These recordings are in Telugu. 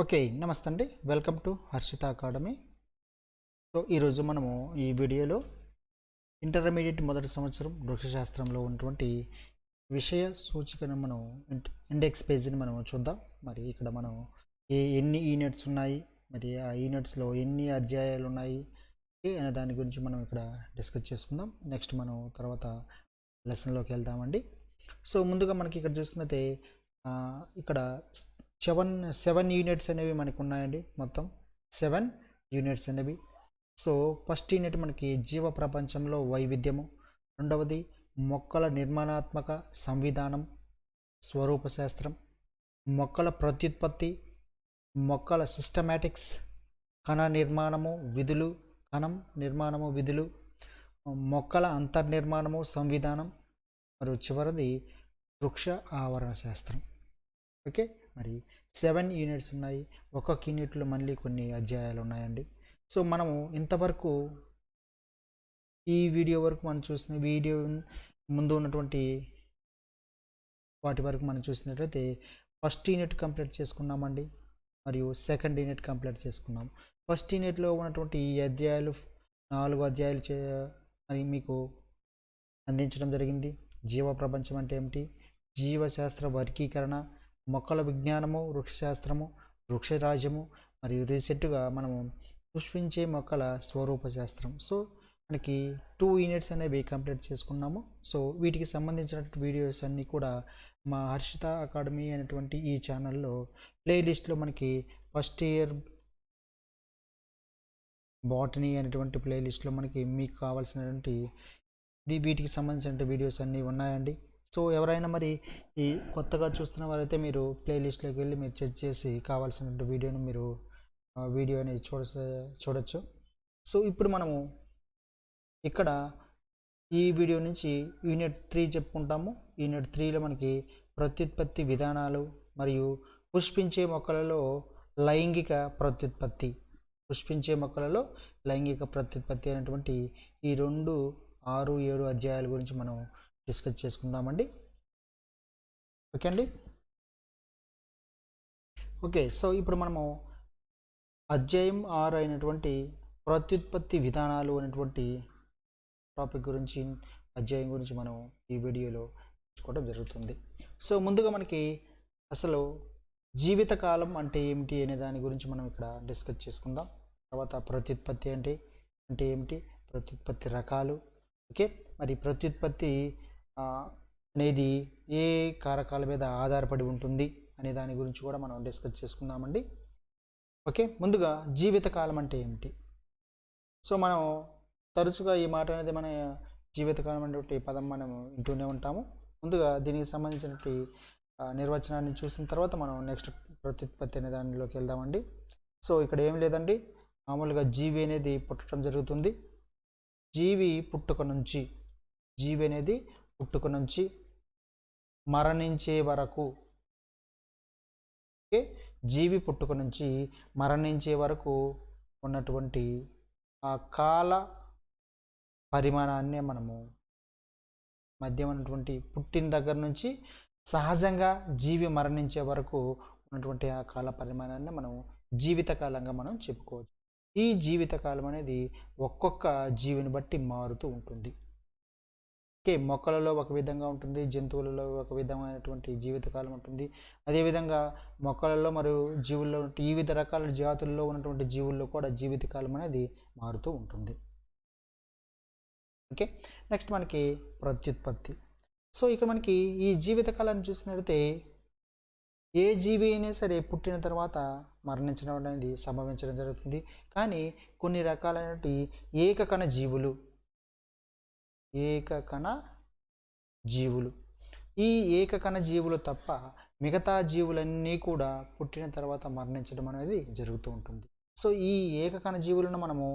ఓకే నమస్తే అండి welcome to Harshitha academy. So ఈరోజు మనము ఈ వీడియోలో ఇంటర్మీడియట్ మొదటి సంవత్సరం వృక్షశాస్త్రంలో ఉన్నటువంటి విషయ సూచికను మనం ఇండెక్స్ పేజీని మనం చూద్దాం. మరి ఇక్కడ మనం ఏ ఎన్ని యూనిట్స్ ఉన్నాయి మరి ఆ యూనిట్స్లో ఎన్ని అధ్యాయాలు ఉన్నాయి అనే దాని గురించి మనం ఇక్కడ డిస్కస్ చేసుకుందాం. నెక్స్ట్ మనం తర్వాత లెసన్లోకి వెళ్దామండి. సో ముందుగా మనకి ఇక్కడ చూసుకున్నైతే ఇక్కడ సెవెన్ సెవెన్ యూనిట్స్ అనేవి మనకు ఉన్నాయండి మొత్తం. సెవెన్ యూనిట్స్ అనేవి. సో ఫస్ట్ యూనిట్ మనకి జీవ ప్రపంచంలో వైవిధ్యము. రెండవది మొక్కల నిర్మాణాత్మక సంవిధానం స్వరూప శాస్త్రం. మొక్కల ప్రత్యుత్పత్తి మొక్కల సిస్టమాటిక్స్ కణ నిర్మాణము విధులు కణం నిర్మాణము విధులు మొక్కల అంతర్నిర్మాణము సంవిధానం మరియు చివరిది వృక్ష ఆవరణ శాస్త్రం. ఓకే? మరి సెవెన్ యూనిట్స్ ఉన్నాయి. ఒక్కొక్క యూనిట్లో మళ్ళీ కొన్ని అధ్యాయాలు ఉన్నాయండి. సో మనము ఇంతవరకు ఈ వీడియో వరకు మనం చూసిన వీడియో ముందు ఉన్నటువంటి వాటి వరకు మనం చూసినట్లయితే ఫస్ట్ యూనిట్ కంప్లీట్ చేసుకున్నామండి. మరియు సెకండ్ యూనిట్ కంప్లీట్ చేసుకున్నాం. ఫస్ట్ యూనిట్లో ఉన్నటువంటి ఈ అధ్యాయాలు నాలుగు అధ్యాయాలు చే మరి మీకు అందించడం జరిగింది. జీవ ప్రపంచం అంటే ఏమిటి? జీవశాస్త్ర వర్గీకరణ మొక్కల విజ్ఞానము వృక్షశాస్త్రము వృక్షరాజ్యము మరియు రీసెంట్గా మనము పుష్పించే మొక్కల స్వరూప శాస్త్రం. సో మనకి టూ యూనిట్స్ అనేవి కంప్లీట్ చేసుకున్నాము. సో వీటికి సంబంధించినటువంటి వీడియోస్ అన్నీ కూడా మా హర్షిత అకాడమీ అనేటువంటి ఈ ఛానల్లో ప్లేలిస్ట్లో మనకి ఫస్ట్ ఇయర్ బాటనీ అనేటువంటి ప్లేలిస్ట్లో మనకి మీకు కావాల్సినటువంటి వీటికి సంబంధించిన వీడియోస్ అన్నీ ఉన్నాయండి. సో ఎవరైనా మరి ఈ కొత్తగా చూస్తున్న వారైతే మీరు ప్లేలిస్ట్లోకి వెళ్ళి మీరు చెక్ చేసి కావాల్సిన వీడియోని మీరు వీడియో వీడియోని చూడ చూడొచ్చు. సో ఇప్పుడు మనము ఇక్కడ ఈ వీడియో నుంచి యూనిట్ త్రీ చెప్పుకుంటాము. యూనిట్ త్రీలో మనకి ప్రత్యుత్పత్తి విధానాలు మరియు పుష్పించే మొక్కలలో లైంగిక ప్రత్యుత్పత్తి. పుష్పించే మొక్కలలో లైంగిక ప్రత్యుత్పత్తి అనేటువంటి ఈ రెండు ఆరు ఏడు అధ్యాయాల గురించి మనం డిస్కస్ చేసుకుందామండి. ఓకే అండి? ఓకే సో ఇప్పుడు మనము అధ్యాయం ఆరు అయినటువంటి ప్రత్యుత్పత్తి విధానాలు అనేటువంటి టాపిక్ గురించి అధ్యాయం గురించి మనం ఈ వీడియోలో నేర్చుకోవడం జరుగుతుంది. సో ముందుగా మనకి అసలు జీవితకాలం అంటే ఏమిటి అనే దాని గురించి మనం ఇక్కడ డిస్కస్ చేసుకుందాం. తర్వాత ప్రత్యుత్పత్తి అంటే అంటే ఏమిటి? ప్రత్యుత్పత్తి రకాలు. ఓకే మరి ప్రత్యుత్పత్తి అనేది ఏ కారకాల మీద ఆధారపడి ఉంటుంది అనే దాని గురించి కూడా మనం డిస్కస్ చేసుకుందామండి. ఓకే ముందుగా జీవితకాలం అంటే ఏమిటి? సో మనం తరచుగా ఈ మాట అనేది మన జీవితకాలం అనేటువంటి పదం మనం వింటూనే ఉంటాము. ముందుగా దీనికి సంబంధించినటువంటి నిర్వచనాన్ని చూసిన తర్వాత మనం నెక్స్ట్ ప్రత్యుత్పత్తి అనే దానిలోకి వెళ్దామండి. సో ఇక్కడ ఏం లేదండి. మామూలుగా జీవి అనేది పుట్టడం జరుగుతుంది. జీవి పుట్టుక నుంచి జీవి అనేది పుట్టుక నుంచి మరణించే వరకు ఓకే? జీవి పుట్టుక నుంచి మరణించే వరకు ఉన్నటువంటి ఆ కాల పరిమాణాన్ని మనము మధ్య ఉన్నటువంటి పుట్టిన దగ్గర నుంచి సహజంగా జీవి మరణించే వరకు ఉన్నటువంటి ఆ కాల పరిమాణాన్ని మనం జీవితకాలంగా మనం చెప్పుకోవచ్చు. ఈ జీవితకాలం అనేది ఒక్కొక్క జీవిని బట్టి మారుతూ ఉంటుంది. ఓకే మొక్కలలో ఒక విధంగా ఉంటుంది జంతువులలో ఒక విధమైనటువంటి జీవితకాలం ఉంటుంది. అదేవిధంగా మొక్కలలో మరియు జీవుల్లో వివిధ రకాల జాతుల్లో ఉన్నటువంటి జీవుల్లో కూడా జీవితకాలం అనేది మారుతూ ఉంటుంది. ఓకే నెక్స్ట్ మనకి ప్రత్యుత్పత్తి. సో ఇక్కడ మనకి ఈ జీవితకాలాన్ని చూసినట్లయితే ఏ జీవి అయినా సరే పుట్టిన తర్వాత మరణించడం అనేది సంభవించడం జరుగుతుంది. కానీ కొన్ని రకాలైనటువంటి ఏకకణ జీవులు ఏకకణ జీవులు. ఈ ఏకకణ జీవులు తప్ప మిగతా జీవులన్నీ కూడా పుట్టిన తర్వాత మరణించడం అనేది జరుగుతూ ఉంటుంది. సో ఈ ఏకకణ జీవులను మనము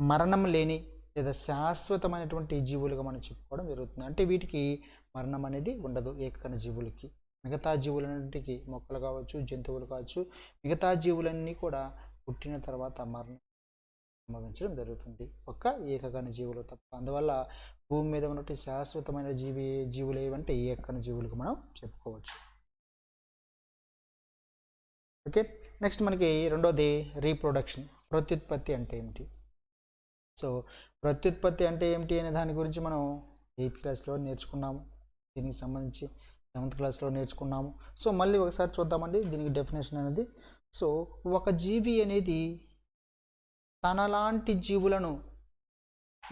మరణం లేని లేదా శాశ్వతమైనటువంటి జీవులుగా మనం చెప్పుకోవడం జరుగుతుంది. అంటే వీటికి మరణం అనేది ఉండదు ఏకకణ జీవులకి. మిగతా జీవులన్నింటికి మొక్కలు కావచ్చు జంతువులు కావచ్చు మిగతా జీవులన్నీ కూడా పుట్టిన తర్వాత మరణం సంభవించడం జరుగుతుంది. ఒక్క ఏకకణ జీవులు తప్ప. అందువల్ల భూమి మీద ఉన్నటువంటి శాశ్వతమైన జీవి జీవులు ఏవంటే ఏకకణ జీవులకు మనం చెప్పుకోవచ్చు. ఓకే. నెక్స్ట్ మనకి రెండోది రీప్రొడక్షన్. ప్రత్యుత్పత్తి అంటే ఏమిటి? సో ప్రత్యుత్పత్తి అంటే ఏమిటి అనే దాని గురించి మనం ఎయిత్ క్లాస్లో నేర్చుకున్నాము. దీనికి సంబంధించి సెవెంత్ క్లాస్లో నేర్చుకున్నాము. సో మళ్ళీ ఒకసారి చూద్దామండి దీనికి డెఫినేషన్ అనేది. సో ఒక జీవి అనేది తనలాంటి జీవులను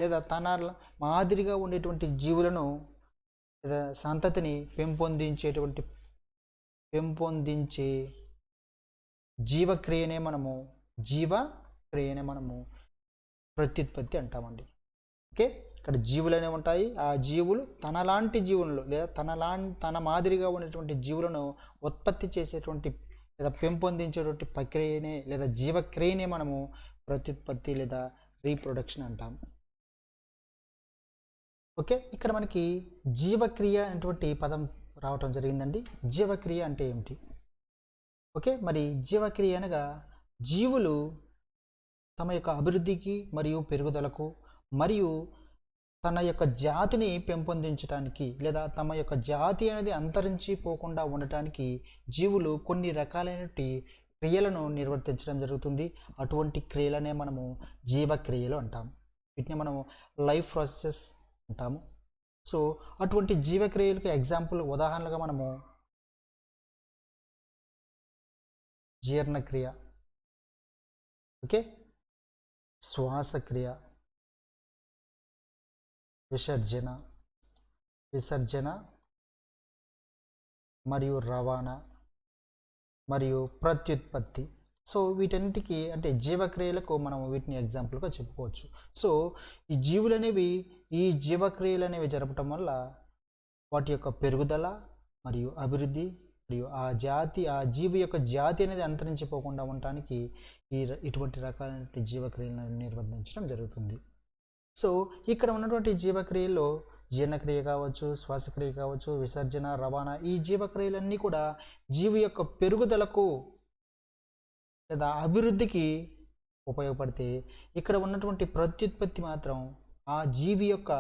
లేదా తన మాదిరిగా ఉండేటువంటి జీవులను లేదా సంతతిని పెంపొందించేటువంటి పెంపొందించే జీవక్రియనే మనము జీవక్రియనే మనము ప్రత్యుత్పత్తి అంటామండి. ఓకే? ఇక్కడ జీవులనే ఉంటాయి. ఆ జీవులు తనలాంటి జీవులను లేదా తనలా తన మాదిరిగా ఉన్నటువంటి జీవులను ఉత్పత్తి చేసేటువంటి లేదా పెంపొందించేటువంటి ప్రక్రియనే లేదా జీవక్రియనే మనము ప్రత్యుత్పత్తి లేదా రీప్రొడక్షన్ అంటాం. ఓకే ఇక్కడ మనకి జీవక్రియ అనేటువంటి పదం రావటం జరిగిందండి. జీవక్రియ అంటే ఏమిటి? ఓకే మరి జీవక్రియ అనగా జీవులు తమ యొక్క అభివృద్ధికి మరియు పెరుగుదలకు మరియు తన యొక్క జాతిని పెంపొందించడానికి లేదా తమ యొక్క జాతి అనేది అంతరించిపోకుండా ఉండటానికి జీవులు కొన్ని రకాలైనటువంటి క్రియలను నిర్వర్తించడం జరుగుతుంది. అటువంటి క్రియలనే మనము జీవక్రియలు అంటాము. వీటిని మనము లైఫ్ ప్రాసెస్ అంటాము. సో అటువంటి జీవక్రియలకు ఎగ్జాంపుల్ ఉదాహరణలుగా మనము జీర్ణక్రియ ఓకే? శ్వాసక్రియ విసర్జన విసర్జన మరియు రవాణా మరియు ప్రత్యుత్పత్తి. సో వీటన్నిటికీ అంటే జీవక్రియలకు మనం వీటిని ఎగ్జాంపుల్గా చెప్పుకోవచ్చు. సో ఈ జీవులు అనేవి ఈ జీవక్రియలు అనేవి జరపటం వల్ల వాటి యొక్క పెరుగుదల మరియు అభివృద్ధి మరియు ఆ జాతి ఆ జీవి యొక్క జాతి అనేది అంతరించిపోకుండా ఉండటానికి ఈ ఇటువంటి రకాలైన జీవక్రియలను నిర్బంధించడం జరుగుతుంది. సో ఇక్కడ ఉన్నటువంటి జీవక్రియల్లో జీర్ణక్రియ కావచ్చు శ్వాసక్రియ కావచ్చు విసర్జన రవాణా ఈ జీవక్రియలన్నీ కూడా జీవి యొక్క పెరుగుదలకు లేదా అభివృద్ధికి ఉపయోగపడితే ఇక్కడ ఉన్నటువంటి ప్రత్యుత్పత్తి మాత్రం ఆ జీవి యొక్క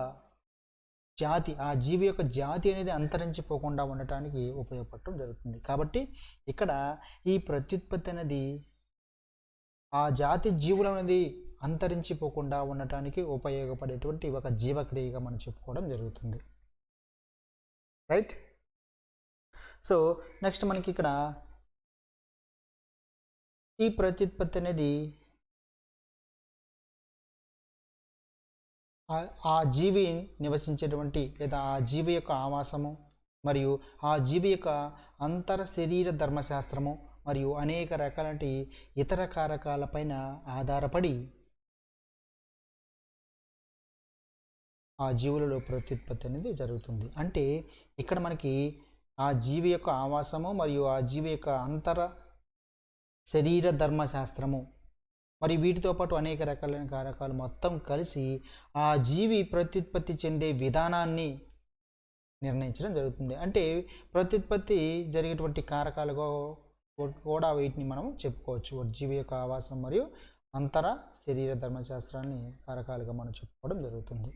జాతి ఆ జీవి యొక్క జాతి అనేది అంతరించిపోకుండా ఉండటానికి ఉపయోగపడటం జరుగుతుంది. కాబట్టి ఇక్కడ ఈ ప్రత్యుత్పత్తి అనేది ఆ జాతి జీవులు అనేది అంతరించిపోకుండా ఉండటానికి ఉపయోగపడేటువంటి ఒక జీవక్రియగా మనం చెప్పుకోవడం జరుగుతుంది. రైట్ సో నెక్స్ట్ మనకి ఇక్కడ ఈ ప్రత్యుత్పత్తి అనేది ఆ- జీవి నివసించేటువంటి లేదా ఆ జీవి యొక్క ఆవాసము మరియు ఆ జీవి యొక్క అంతర శరీర ధర్మశాస్త్రము మరియు అనేక రకాలంటి ఇతర కారకాలపైన ఆధారపడి ఆ జీవులలో ప్రత్యుత్పత్తి అనేది జరుగుతుంది. అంటే ఇక్కడ మనకి ఆ జీవి యొక్క ఆవాసము మరియు ఆ జీవి యొక్క అంతర శరీర ధర్మశాస్త్రము మరి వీటితో పాటు అనేక రకాలైన కారకాలు మొత్తం కలిసి ఆ జీవి ప్రత్యుత్పత్తి చెందే విధానాన్ని నిర్ణయించడం జరుగుతుంది. అంటే ప్రత్యుత్పత్తి జరిగేటువంటి కారకాలుగా కూడా వీటిని మనం చెప్పుకోవచ్చు. జీవి యొక్క ఆవాసం మరియు అంతర శరీర ధర్మశాస్త్రాన్ని కారకాలుగా మనం చెప్పుకోవడం జరుగుతుంది.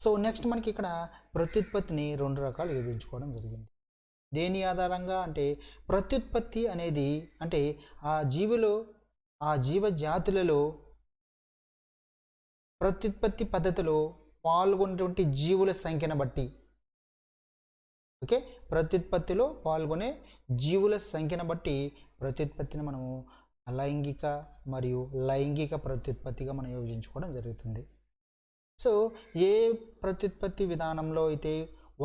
సో నెక్స్ట్ మనకి ఇక్కడ ప్రత్యుత్పత్తిని రెండు రకాలు విభజించుకోవడం జరిగింది. దేని ఆధారంగా అంటే ప్రత్యుత్పత్తి అనేది అంటే ఆ జీవులు ఆ జీవ జాతులలో ప్రత్యుత్పత్తి పద్ధతిలో పాల్గొనేటువంటి జీవుల సంఖ్యను బట్టి. ఓకే? ప్రత్యుత్పత్తిలో పాల్గొనే జీవుల సంఖ్యను బట్టి ప్రత్యుత్పత్తిని మనము అలైంగిక మరియు లైంగిక ప్రత్యుత్పత్తిగా మనం విభజించుకోవడం జరుగుతుంది. సో ఏ ప్రత్యుత్పత్తి విధానంలో అయితే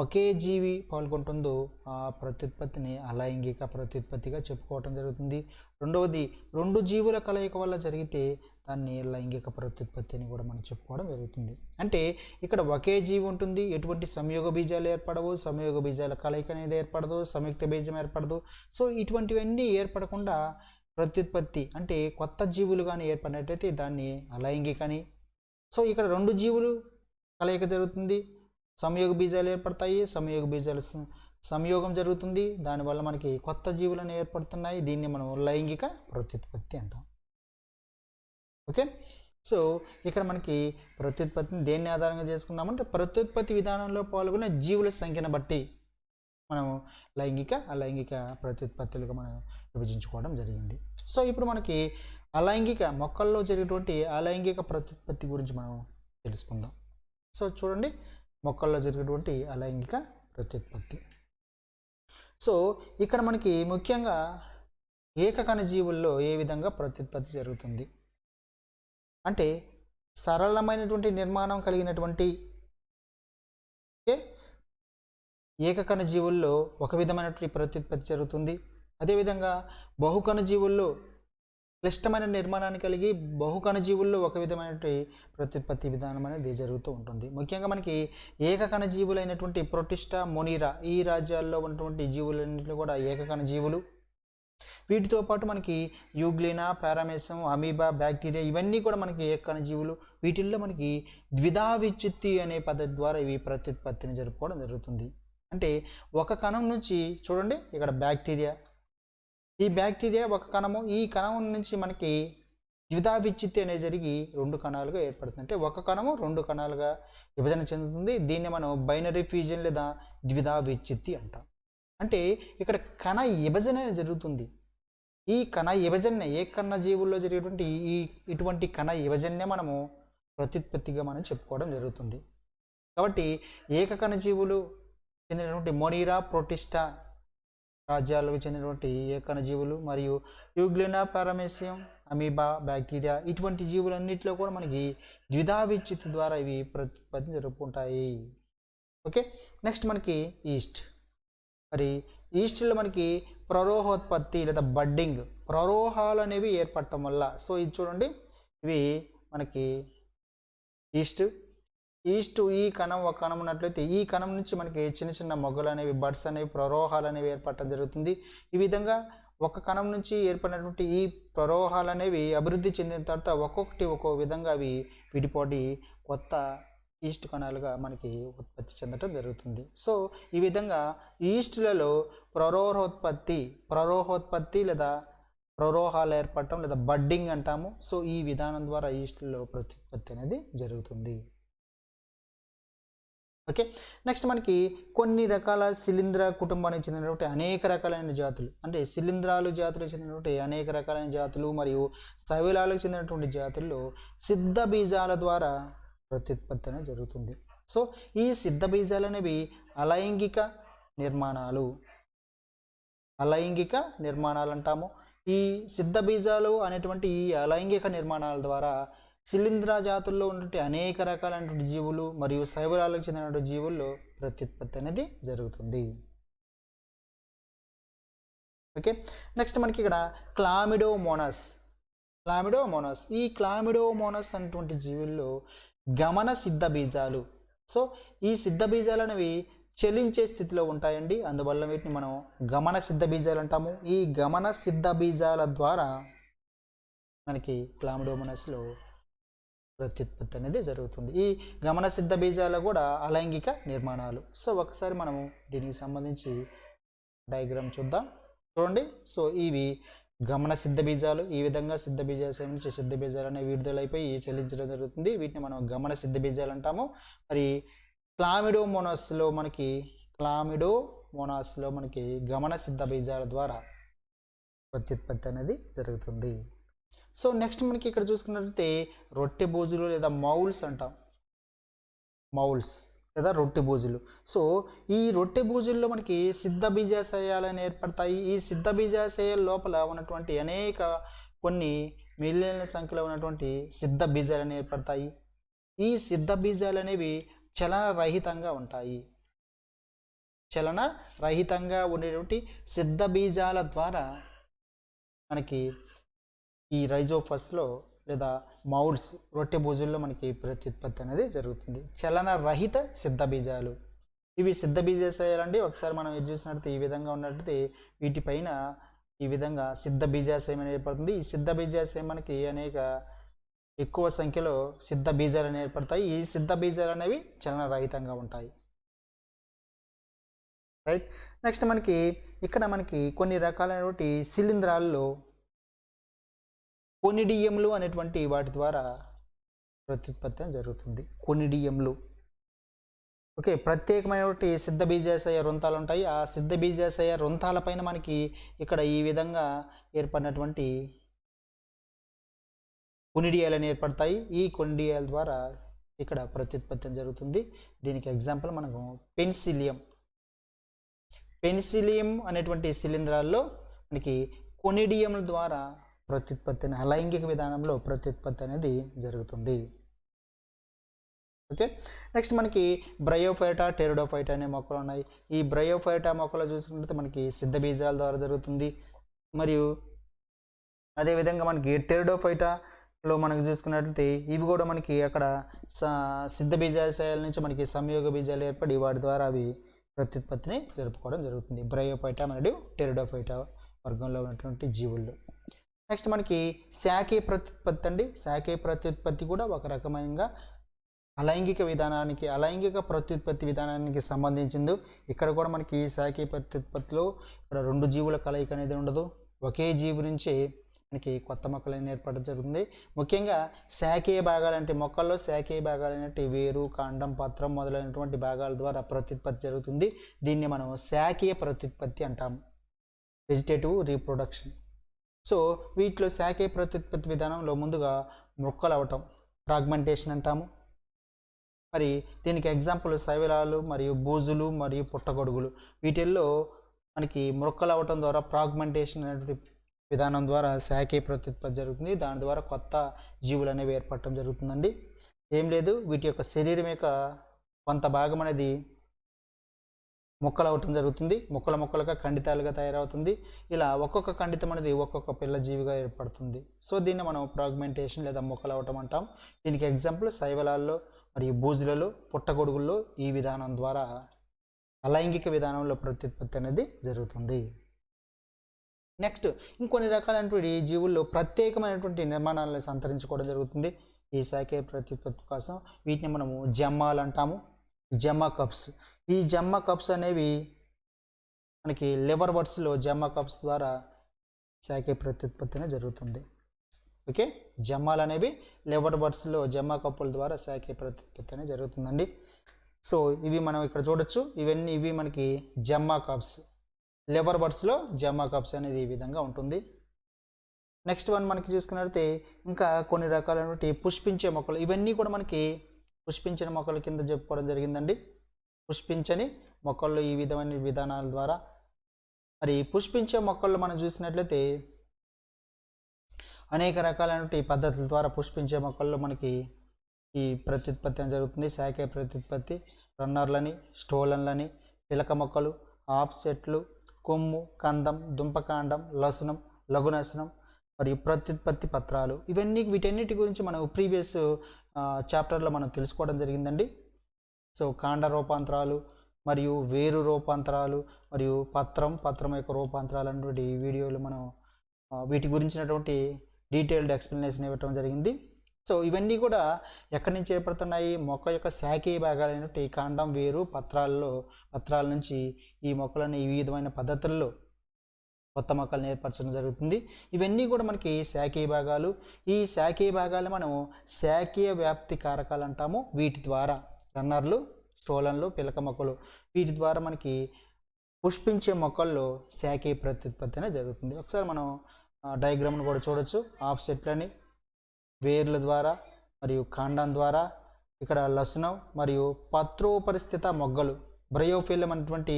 ఒకే జీవి పాల్గొంటుందో ఆ ప్రత్యుత్పత్తిని అలైంగిక ప్రత్యుత్పత్తిగా చెప్పుకోవటం జరుగుతుంది. రెండవది రెండు జీవుల కలయిక వల్ల జరిగితే దాన్ని లైంగిక ప్రత్యుత్పత్తి అని కూడా మనం చెప్పుకోవడం జరుగుతుంది. అంటే ఇక్కడ ఒకే జీవి ఉంటుంది ఎటువంటి సంయోగ బీజాలు ఏర్పడవు సంయోగ బీజాల కలయిక అనేది ఏర్పడదు సంయుక్త బీజం ఏర్పడదు. సో ఇటువంటివన్నీ ఏర్పడకుండా ప్రత్యుత్పత్తి అంటే కొత్త జీవులు కానీ ఏర్పడినట్టయితే దాన్ని అలైంగికని సో ఇక్కడ రెండు జీవులు కలయిక జరుగుతుంది. సంయోగ బీజాలు ఏర్పడతాయి. సంయోగ బీజాలు సంయోగం జరుగుతుంది. దానివల్ల మనకి కొత్త జీవులను ఏర్పడుతున్నాయి. దీన్ని మనం లైంగిక ప్రత్యుత్పత్తి అంటాం. ఓకే? సో ఇక్కడ మనకి ప్రత్యుత్పత్తిని దేన్ని ఆధారంగా చేసుకున్నామంటే ప్రత్యుత్పత్తి విధానంలో పాల్గొనే జీవుల సంఖ్యను బట్టి మనం లైంగిక అలైంగిక ప్రత్యుత్పత్తులుగా మనం విభజించుకోవడం జరిగింది. సో ఇప్పుడు మనకి అలైంగిక మొక్కల్లో జరిగేటువంటి అలైంగిక ప్రత్యుత్పత్తి గురించి మనం తెలుసుకుందాం. సో చూడండి. మొక్కల్లో జరిగేటువంటి అలైంగిక ప్రత్యుత్పత్తి సో ఇక్కడ మనకి ముఖ్యంగా ఏకకణ జీవుల్లో ఏ విధంగా ప్రత్యుత్పత్తి జరుగుతుంది? అంటే సరళమైనటువంటి నిర్మాణం కలిగినటువంటి ఏకకణ జీవుల్లో ఒక విధమైనటువంటి ప్రత్యుత్పత్తి జరుగుతుంది. అదేవిధంగా బహుకణ జీవుల్లో క్లిష్టమైన నిర్మాణాన్ని కలిగి బహుకణ జీవుల్లో ఒక విధమైనటువంటి ప్రత్యుత్పత్తి విధానం అనేది జరుగుతూ ఉంటుంది. ముఖ్యంగా మనకి ఏకకణ జీవులైనటువంటి ప్రొటిస్టా మొనీరా ఈ రాజ్యాల్లో ఉన్నటువంటి జీవులన్నింటినీ కూడా ఏకకణ జీవులు వీటితో పాటు మనకి యూగ్లినా పారామేసం అమీబా బ్యాక్టీరియా ఇవన్నీ కూడా మనకి ఏకకణ జీవులు వీటిల్లో మనకి ద్విధా విచ్యుత్తి అనే పద్ధతి ద్వారా ఇవి ప్రత్యుత్పత్తిని జరుపుకోవడం జరుగుతుంది. అంటే ఒక కణం నుంచి చూడండి ఇక్కడ బ్యాక్టీరియా ఈ బ్యాక్టీరియా ఒక కణము ఈ కణం నుంచి మనకి ద్విధావిచ్ఛిత్తి అనేది జరిగి రెండు కణాలుగా ఏర్పడుతుంది. అంటే ఒక కణము రెండు కణాలుగా విభజన చెందుతుంది. దీన్ని మనం బైనరీ ఫ్యూజన్ లేదా ద్విధా విచ్ఛిత్తి అంటాం. అంటే ఇక్కడ కణ విభజన జరుగుతుంది. ఈ కణ విభజన ఏ కణ జీవుల్లో జరిగేటువంటి ఈ ఇటువంటి కణ విభజనే మనము ప్రత్యుత్పత్తిగా మనం చెప్పుకోవడం జరుగుతుంది. కాబట్టి ఏకకణ జీవులు చెందినటువంటి మొనీరా ప్రోటిస్టా రాజ్యాలకు చెందినటువంటి ఏకణ జీవులు మరియు యూగ్లినా పారామేసియం అమీబా బ్యాక్టీరియా ఇటువంటి జీవులన్నింటిలో కూడా మనకి ద్విధా విచ్యుతి ద్వారా ఇవి ప్రతిపత్తి జరుపుకుంటాయి. ఓకే నెక్స్ట్ మనకి ఈస్ట్. మరి ఈస్ట్లో మనకి ప్రరోహోత్పత్తి లేదా బడ్డింగ్ ప్రరోహాలు అనేవి ఏర్పడటం వల్ల సో ఇది చూడండి ఇవి మనకి ఈస్ట్. ఈస్ట్ ఈ కణం ఒక కణం ఉన్నట్లయితే ఈ కణం నుంచి మనకి చిన్న చిన్న మొగ్గలు అనేవి బడ్స్ అనేవి ప్రరోహాలు అనేవి ఏర్పడటం జరుగుతుంది. ఈ విధంగా ఒక కణం నుంచి ఏర్పడినటువంటి ఈ ప్రరోహాలు అనేవి అభివృద్ధి చెందిన తర్వాత ఒక్కొక్కటి ఒక్కో విధంగా అవి విడిపోయి కొత్త ఈస్ట్ కణాలుగా మనకి ఉత్పత్తి చెందటం జరుగుతుంది. సో ఈ విధంగా ఈస్టులలో ప్రరోహోత్పత్తి ప్రరోహోత్పత్తి లేదా ప్రరోహాలు ఏర్పడటం లేదా బడ్డింగ్ అంటాము. సో ఈ విధానం ద్వారా ఈస్ట్లో ప్రత్యుత్పత్తి అనేది జరుగుతుంది. ఓకే? నెక్స్ట్ మనకి కొన్ని రకాల శిలీంద్ర కుటుంబానికి చెందినటువంటి అనేక రకాలైన జాతులు. అంటే శిలీంధ్రాలు జాతులకు చెందినటువంటి అనేక రకాలైన జాతులు మరియు శైవలాలకు చెందినటువంటి జాతుల్లో సిద్ధ బీజాల ద్వారా ప్రత్యుత్పత్తి అనేది జరుగుతుంది. సో ఈ సిద్ధ బీజాలు అనేవి అలైంగిక నిర్మాణాలు. అలైంగిక నిర్మాణాలు అంటాము. ఈ సిద్ధ బీజాలు అనేటువంటి ఈ అలైంగిక నిర్మాణాల ద్వారా శిలీంధ్ర జాతుల్లో ఉన్నటువంటి అనేక రకాలైనటువంటి జీవులు మరియు శైబరాలకు చెందినటువంటి జీవుల్లో ప్రత్యుత్పత్తి అనేది జరుగుతుంది. ఓకే నెక్స్ట్ మనకి ఇక్కడ క్లామిడో మోనస్ క్లామిడో మోనస్ ఈ క్లామిడో మోనస్ అనేటువంటి జీవుల్లో గమన సిద్ధ బీజాలు. సో ఈ సిద్ధ బీజాలు అనేవి చెలించే స్థితిలో ఉంటాయండి. అందువల్ల వీటిని మనం గమన సిద్ధ బీజాలు అంటాము. ఈ గమన సిద్ధ బీజాల ద్వారా మనకి క్లామిడోమోనస్లో ప్రత్యుత్పత్తి అనేది జరుగుతుంది. ఈ గమన సిద్ధ బీజాలు కూడా అలైంగిక నిర్మాణాలు. సో ఒకసారి మనము దీనికి సంబంధించి డయాగ్రామ్ చూద్దాం. చూడండి. సో ఇవి గమన సిద్ధ బీజాలు. ఈ విధంగా సిద్ధ బీజాశయం నుంచి సిద్ధ బీజాలు అనేవి విడుదలైపోయి చెల్లించడం జరుగుతుంది. వీటిని మనం గమన సిద్ధ బీజాలు అంటాము. మరి క్లామిడో మోనాస్లో మనకి క్లామిడో మోనాస్లో మనకి గమన సిద్ధ బీజాల ద్వారా ప్రత్యుత్పత్తి అనేది జరుగుతుంది. సో నెక్స్ట్ మనకి ఇక్కడ చూసుకున్నట్లయితే రొట్టె బోజులు లేదా మౌల్స్ అంటాం. మౌల్స్ లేదా రొట్టె బూజులు. సో ఈ రొట్టె బూజుల్లో మనకి సిద్ధ బీజాశయాలని ఏర్పడతాయి. ఈ సిద్ధ బీజాశయాల లోపల ఉన్నటువంటి అనేక కొన్ని మిలియన్ల సంఖ్యలో ఉన్నటువంటి సిద్ధ బీజాలని ఏర్పడతాయి. ఈ సిద్ధ బీజాలు అనేవి చలన రహితంగా ఉంటాయి. చలన రహితంగా ఉండేటువంటి సిద్ధ బీజాల ద్వారా మనకి ఈ రైజోఫస్లో లేదా మౌడ్స్ రొట్టె బూజుల్లో మనకి ప్రత్యుత్పత్తి అనేది జరుగుతుంది. చలన రహిత సిద్ధ బీజాలు. ఇవి సిద్ధ బీజాశయాలండి ఒకసారి మనం ఇది చూసినట్టు ఈ విధంగా ఉన్నట్టు వీటిపైన ఈ విధంగా సిద్ధ బీజాశయం అనేది ఏర్పడుతుంది. ఈ సిద్ధ బీజాశయం మనకి అనేక ఎక్కువ సంఖ్యలో సిద్ధ బీజాలు అనేవి ఏర్పడతాయి. ఈ సిద్ధ బీజాలు అనేవి చలన రహితంగా ఉంటాయి. రైట్. నెక్స్ట్ మనకి ఇక్కడ మనకి కొన్ని రకాలైనటువంటి శిలీంధ్రాల్లో కొనిడియంలు అనేటువంటి వాటి ద్వారా ప్రత్యుత్పత్తి జరుగుతుంది. కొనిడియంలు ఓకే ప్రత్యేకమైనటువంటి సిద్ధ బీజాశయ వృంతాలు ఉంటాయి ఆ సిద్ధ బీజాశయ వృంతాలపైన మనకి ఇక్కడ ఈ విధంగా ఏర్పడినటువంటి కొనిడియాలని ఏర్పడతాయి. ఈ కొనిడియాల ద్వారా ఇక్కడ ప్రత్యుత్పత్తి జరుగుతుంది. దీనికి ఎగ్జాంపుల్ మనకు పెన్సిలియం. పెన్సిలియం అనేటువంటి శిలీంధ్రాల్లో మనకి కొనిడియంల ద్వారా ప్రత్యుత్పత్తి అనే అలైంగిక విధానంలో ప్రత్యుత్పత్తి అనేది జరుగుతుంది. ఓకే? నెక్స్ట్ మనకి బ్రయోఫైటా టెరిడోఫైటా అనే మొక్కలు ఉన్నాయి. ఈ బ్రయోఫైటా మొక్కలు చూసుకున్నట్లయితే మనకి సిద్ధ బీజాల ద్వారా జరుగుతుంది. మరియు అదేవిధంగా మనకి టెరిడోఫైటాలో మనకి చూసుకున్నట్లయితే ఇవి కూడా మనకి అక్కడ స సిద్ధ బీజాశయాల నుంచి మనకి సంయోగ బీజాలు ఏర్పడి వాటి ద్వారా అవి ప్రత్యుత్పత్తిని జరుపుకోవడం జరుగుతుంది. బ్రయోఫైటా మరియు టెరిడోఫైటా వర్గంలో ఉన్నటువంటి జీవుల్లో నెక్స్ట్ మనకి శాఖీ ప్రత్యుత్పత్తి అండి. శాఖీ ప్రత్యుత్పత్తి కూడా ఒక రకమైన అలైంగిక విధానానికి అలైంగిక ప్రత్యుత్పత్తి విధానానికి సంబంధించింది. ఇక్కడ కూడా మనకి శాఖీ ప్రత్యుత్పత్తిలో ఇక్కడ రెండు జీవుల కలయిక అనేది ఉండదు. ఒకే జీవి నుంచి మనకి కొత్త మొక్కలు అనేది ఏర్పడడం జరుగుతుంది. ముఖ్యంగా శాఖీయ భాగాలు అంటే మొక్కల్లో శాఖీయ భాగాలు అనేటి వేరు కాండం పత్రం మొదలైనటువంటి భాగాల ద్వారా ప్రత్యుత్పత్తి జరుగుతుంది. దీన్ని మనం శాఖీయ ప్రత్యుత్పత్తి అంటాము వెజిటేటివ్ రీప్రొడక్షన్ సో వీటిలో శాఖే ప్రత్యుత్పత్తి విధానంలో ముందుగా మొక్కలు అవటం ఫ్రాగ్మెంటేషన్ అంటాము. మరి దీనికి ఎగ్జాంపుల్ శైవలాలు మరియు బూజులు మరియు పుట్టగొడుగులు. వీటిల్లో మనకి మొక్కలు అవటం ద్వారా ఫ్రాగ్మెంటేషన్ అనేటువంటి విధానం ద్వారా శాఖే ప్రత్యుత్పత్తి జరుగుతుంది. దాని ద్వారా కొత్త జీవులు అనేవి ఏర్పడటం జరుగుతుందండి. ఏం లేదు వీటి యొక్క శరీరం యొక్క కొంత భాగం అనేది మొక్కలు అవటం జరుగుతుంది. మొక్కల మొక్కలుగా ఖండితాలుగా తయారవుతుంది. ఇలా ఒక్కొక్క ఖండితం అనేది ఒక్కొక్క పిల్ల జీవిగా ఏర్పడుతుంది. సో దీన్ని మనం ఫ్రాగ్మెంటేషన్ లేదా మొక్కలు అవటం అంటాం. దీనికి ఎగ్జాంపుల్ శైవలాల్లో మరియు బూజులలో పుట్టగొడుగుల్లో ఈ విధానం ద్వారా అలైంగిక విధానంలో ప్రత్యుత్పత్తి అనేది జరుగుతుంది. నెక్స్ట్ ఇంకొన్ని రకాలైనటువంటి జీవుల్లో ప్రత్యేకమైనటువంటి నిర్మాణాలను సంతరించుకోవడం జరుగుతుంది. ఈ శాఖ ప్రత్యుత్పత్తి కోసం వీటిని మనము జమ్మాలు అంటాము జమ్మా కప్స్. ఈ జమ్మా కప్స్ అనేవి మనకి లివర్ బర్డ్స్లో జమ్మా కప్స్ ద్వారా శాఖ ప్రత్యుత్పత్తిన జరుగుతుంది. ఓకే? జమ్మాలు అనేవి లివర్ బర్డ్స్లో జమ్మా కప్పుల ద్వారా శాఖ ప్రత్యుత్పత్తి అనేది జరుగుతుందండి. సో ఇవి మనం ఇక్కడ చూడొచ్చు. ఇవన్నీ ఇవి మనకి జమ్మా కప్స్. లివర్ బర్డ్స్లో జమ్మా కప్స్ అనేది ఈ విధంగా ఉంటుంది. నెక్స్ట్ వన్ మనకి చూసుకున్నట్లయితే ఇంకా కొన్ని రకాలైనటువంటి పుష్పించే మొక్కలు. ఇవన్నీ కూడా మనకి పుష్పించిన మొక్కల కింద చెప్పుకోవడం జరిగిందండి. పుష్పించని మొక్కల్లో ఈ విధమైన విధానాల ద్వారా మరి పుష్పించే మొక్కల్లో మనం చూసినట్లయితే అనేక రకాలైనటువంటి పద్ధతుల ద్వారా పుష్పించే మొక్కల్లో మనకి ఈ ప్రత్యుత్పత్తి అని జరుగుతుంది. శాఖ ప్రత్యుత్పత్తి రన్నర్లని స్టోలన్లని పిలక మొక్కలు ఆఫ్సెట్లు కొమ్ము కందం దుంపకాండం లసనం లఘునసనం మరియు ప్రత్యుత్పత్తి పత్రాలు ఇవన్నీ వీటన్నిటి గురించి మనం ప్రీవియస్ చాప్టర్లో మనం తెలుసుకోవడం జరిగిందండి. సో కాండ రూపాంతరాలు మరియు వేరు రూపాంతరాలు మరియు పత్రం పత్రం యొక్క రూపాంతరాలు అనేటువంటి ఈ వీడియోలు మనం వీటి గురించినటువంటి డీటెయిల్డ్ ఎక్స్ప్లెనేషన్ ఇవ్వటం జరిగింది. సో ఇవన్నీ కూడా ఎక్కడి నుంచి ఏర్పడుతున్నాయి? మొక్క యొక్క శాఖీయ భాగాలైనటువంటి ఈ కాండం వేరు పత్రాల్లో పత్రాల నుంచి ఈ మొక్కలను ఈ విధమైన పద్ధతుల్లో కొత్త మొక్కలను ఏర్పరచడం జరుగుతుంది. ఇవన్నీ కూడా మనకి శాఖీయ భాగాలు. ఈ శాఖీయ భాగాలు మనము శాఖీయ వ్యాప్తి కారకాలు అంటాము. వీటి ద్వారా రన్నర్లు స్టోలన్లు పిలక మొక్కలు వీటి ద్వారా మనకి పుష్పించే మొక్కల్లో శాఖీయ ప్రత్యుత్పత్తి అనేది జరుగుతుంది. ఒకసారి మనం డయాగ్రామ్ను కూడా చూడొచ్చు. ఆఫ్సెట్లని వేర్ల ద్వారా మరియు కాండం ద్వారా ఇక్కడ లసనం మరియు పత్రోపరిస్థిత మొగ్గలు బ్రయోఫిలం అనేటువంటి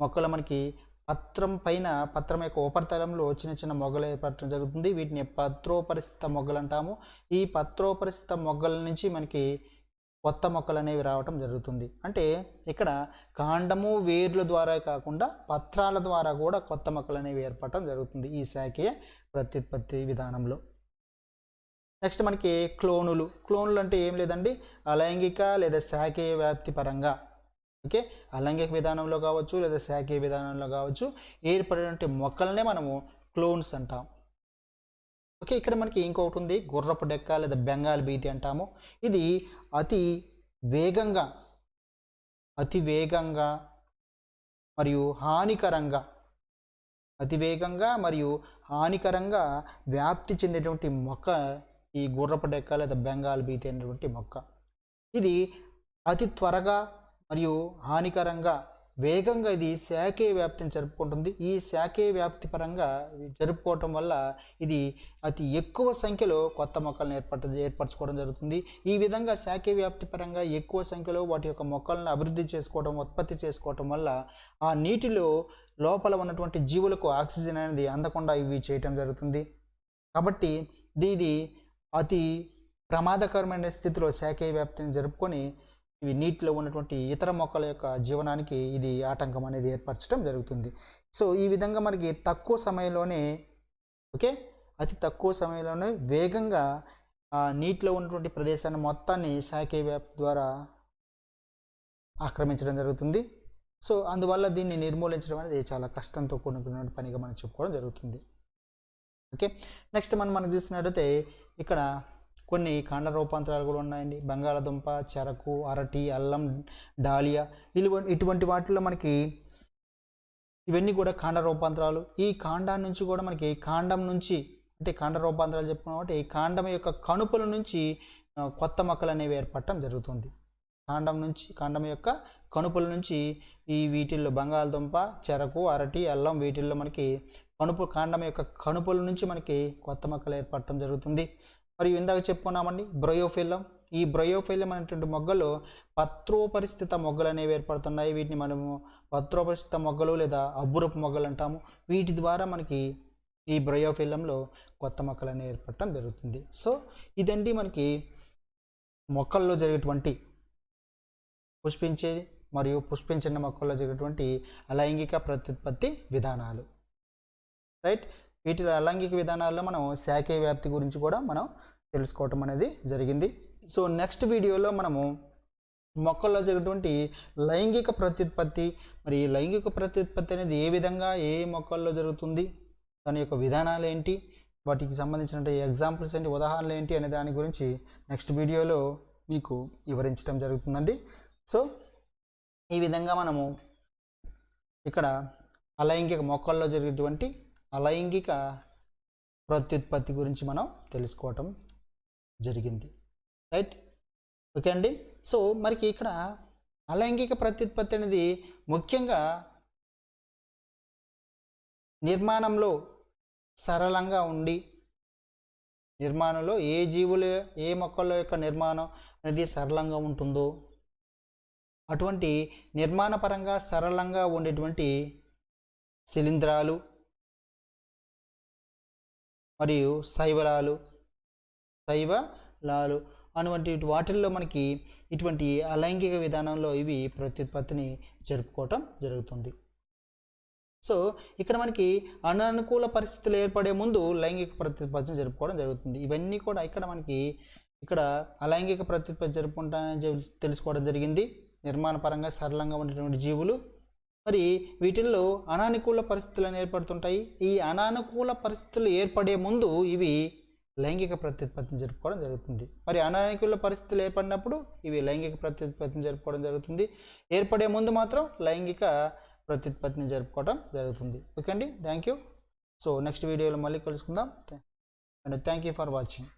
మొక్కలు మనకి పత్రం పైన పత్రం యొక్క ఉపరితలంలో చిన్న చిన్న మొగ్గలు ఏర్పడటం జరుగుతుంది. వీటిని పత్రోపరిస్థిత మొగ్గలు అంటాము. ఈ పత్రోపరిస్థిత మొగ్గల నుంచి మనకి కొత్త మొక్కలు అనేవి రావటం జరుగుతుంది. అంటే ఇక్కడ కాండము వేర్ల ద్వారా కాకుండా పత్రాల ద్వారా కూడా కొత్త మొక్కలు అనేవి ఏర్పడటం జరుగుతుంది ఈ శాఖీయ ప్రత్యుత్పత్తి విధానంలో. నెక్స్ట్ మనకి క్లోనులు. క్లోనులు అంటే ఏం లేదండి? అలైంగిక లేదా శాఖీయ వ్యాప్తి పరంగా. ఓకే? అలంగిక విధానంలో కావచ్చు లేదా శాఖీయ విధానంలో కావచ్చు ఏర్పడినటువంటి మొక్కలనే మనము క్లోన్స్ అంటాం. ఓకే? ఇక్కడ మనకి ఇంకొకటి ఉంది గుర్రపు డెక్క లేదా బెంగాల్ బీతి అంటాము. ఇది అతి వేగంగా అతి వేగంగా మరియు హానికరంగా అతి వేగంగా మరియు హానికరంగా వ్యాప్తి చెందేటువంటి మొక్క ఈ గుర్రపు డెక్క లేదా బెంగాల్ బీతి అనేటువంటి మొక్క. ఇది అతి త్వరగా మరియు హానికరంగా వేగంగా ఇది శాఖీయ వ్యాప్తిని జరుపుకుంటుంది. ఈ శాఖీయ వ్యాప్తి పరంగా జరుపుకోవటం వల్ల ఇది అతి ఎక్కువ సంఖ్యలో కొత్త మొక్కలను ఏర్పడ ఏర్పరచుకోవడం జరుగుతుంది. ఈ విధంగా శాఖీయ వ్యాప్తి పరంగా ఎక్కువ సంఖ్యలో వాటి యొక్క మొక్కలను అభివృద్ధి చేసుకోవడం ఉత్పత్తి చేసుకోవటం వల్ల ఆ నీటిలో లోపల ఉన్నటువంటి జీవులకు ఆక్సిజన్ అనేది అందకుండా ఇవి చేయటం జరుగుతుంది. కాబట్టి ఇది అతి ప్రమాదకరమైన స్థితిలో శాఖీయ వ్యాప్తిని జరుపుకొని ఇవి నీటిలో ఉన్నటువంటి ఇతర మొక్కల యొక్క జీవనానికి ఇది ఆటంకం అనేది ఏర్పరచడం జరుగుతుంది. సో ఈ విధంగా మనకి తక్కువ సమయంలోనే ఓకే? అతి తక్కువ సమయంలోనే వేగంగా నీటిలో ఉన్నటువంటి ప్రదేశాన్ని మొత్తాన్ని సాకే వ్యాప్తి ద్వారా ఆక్రమించడం జరుగుతుంది. సో అందువల్ల దీన్ని నిర్మూలించడం అనేది చాలా కష్టంతో కూడుకున్న పనిగా మనం చెప్పుకోవడం జరుగుతుంది. ఓకే? నెక్స్ట్ మనం మనం చూసినట్టయితే ఇక్కడ కొన్ని కాండ రూపాంతరాలు కూడా ఉన్నాయండి. బంగాళదుంప చెరకు అరటి అల్లం డాలియా ఇలు ఇటువంటి వాటిల్లో మనకి ఇవన్నీ కూడా కాండ రూపాంతరాలు. ఈ కాండం నుంచి కూడా మనకి కాండం నుంచి అంటే కాండ రూపాంతరాలు చెప్పుకున్నాం ఈ కాండం యొక్క కణుపుల నుంచి కొత్త మొక్కలు అనేవి ఏర్పడటం జరుగుతుంది. కాండం నుంచి కాండం యొక్క కణుపుల నుంచి ఈ వీటిల్లో బంగాళదుంప చెరకు అరటి అల్లం వీటిల్లో మనకి కణుపు కాండం యొక్క కణుపుల నుంచి మనకి కొత్త మొక్కలు ఏర్పడటం జరుగుతుంది. మరియు ఇందాక చెప్పుకున్నామండి బ్రయోఫిల్లం. ఈ బ్రయోఫిల్లం అనేటువంటి మొగ్గలు పత్రోపరిస్థిత మొగ్గలు అనేవి ఏర్పడుతున్నాయి. వీటిని మనము పత్రోపరిస్థిత మొగ్గలు లేదా అబ్బురపు మొగ్గలు అంటాము. వీటి ద్వారా మనకి ఈ బ్రయోఫిల్లంలో కొత్త మొక్కలు అనేవి ఏర్పడటం జరుగుతుంది. సో ఇదండి మనకి మొక్కల్లో జరిగేటువంటి పుష్పించే మరియు పుష్పించిన మొక్కల్లో జరిగేటువంటి అలైంగిక ప్రత్యుత్పత్తి విధానాలు. రైట్? వీటి అలైంగిక విధానాల్లో మనం శాఖీయ వ్యాప్తి గురించి కూడా మనం తెలుసుకోవటం అనేది జరిగింది. సో నెక్స్ట్ వీడియోలో మనము మొక్కల్లో జరిగేటువంటి లైంగిక ప్రత్యుత్పత్తి మరి లైంగిక ప్రత్యుత్పత్తి అనేది ఏ విధంగా ఏ మొక్కల్లో జరుగుతుంది దాని యొక్క విధానాలు ఏంటి వాటికి సంబంధించిన ఎగ్జాంపుల్స్ ఏంటి ఉదాహరణలు ఏంటి అనే దాని గురించి నెక్స్ట్ వీడియోలో మీకు వివరించడం జరుగుతుందండి. సో ఈ విధంగా మనము ఇక్కడ అలైంగిక మొక్కల్లో జరిగేటువంటి అలైంగిక ప్రత్యుత్పత్తి గురించి మనం తెలుసుకోవటం జరిగింది. రైట్? ఓకే అండి? సో మనకి ఇక్కడ అలైంగిక ప్రత్యుత్పత్తి అనేది ముఖ్యంగా నిర్మాణంలో సరళంగా ఉండి నిర్మాణంలో ఏ జీవుల ఏ మొక్కల యొక్క నిర్మాణం అనేది సరళంగా ఉంటుందో అటువంటి నిర్మాణపరంగా సరళంగా ఉండేటువంటి శిలీంధ్రాలు మరియు శైవలాలు శైవలాలు అటువంటి వాటిల్లో మనకి ఇటువంటి అలైంగిక విధానంలో ఇవి ప్రత్యుత్పత్తిని జరుపుకోవటం జరుగుతుంది. సో ఇక్కడ మనకి అననుకూల పరిస్థితులు ఏర్పడే ముందు లైంగిక ప్రత్యుత్పత్తిని జరుపుకోవడం జరుగుతుంది. ఇవన్నీ కూడా ఇక్కడ మనకి ఇక్కడ అలైంగిక ప్రత్యుత్పత్తి జరుపుకుంటానని తెలుసుకోవడం జరిగింది. నిర్మాణపరంగా సరళంగా ఉండేటువంటి జీవులు మరి వీటిల్లో అనానుకూల పరిస్థితులు ఏర్పడుతుంటాయి. ఈ అనానుకూల పరిస్థితులు ఏర్పడే ముందు ఇవి లైంగిక ప్రత్యుత్పత్తిని జరుపుకోవడం జరుగుతుంది. మరి అనానుకూల పరిస్థితులు ఏర్పడినప్పుడు ఇవి లైంగిక ప్రత్యుత్పత్తిని జరుపుకోవడం జరుగుతుంది. ఏర్పడే ముందు మాత్రం లైంగిక ప్రత్యుత్పత్తిని జరుపుకోవడం జరుగుతుంది. ఓకే అండి. Thank you. సో నెక్స్ట్ వీడియోలో మళ్ళీ కలుసుకుందాం. And thank you for watching.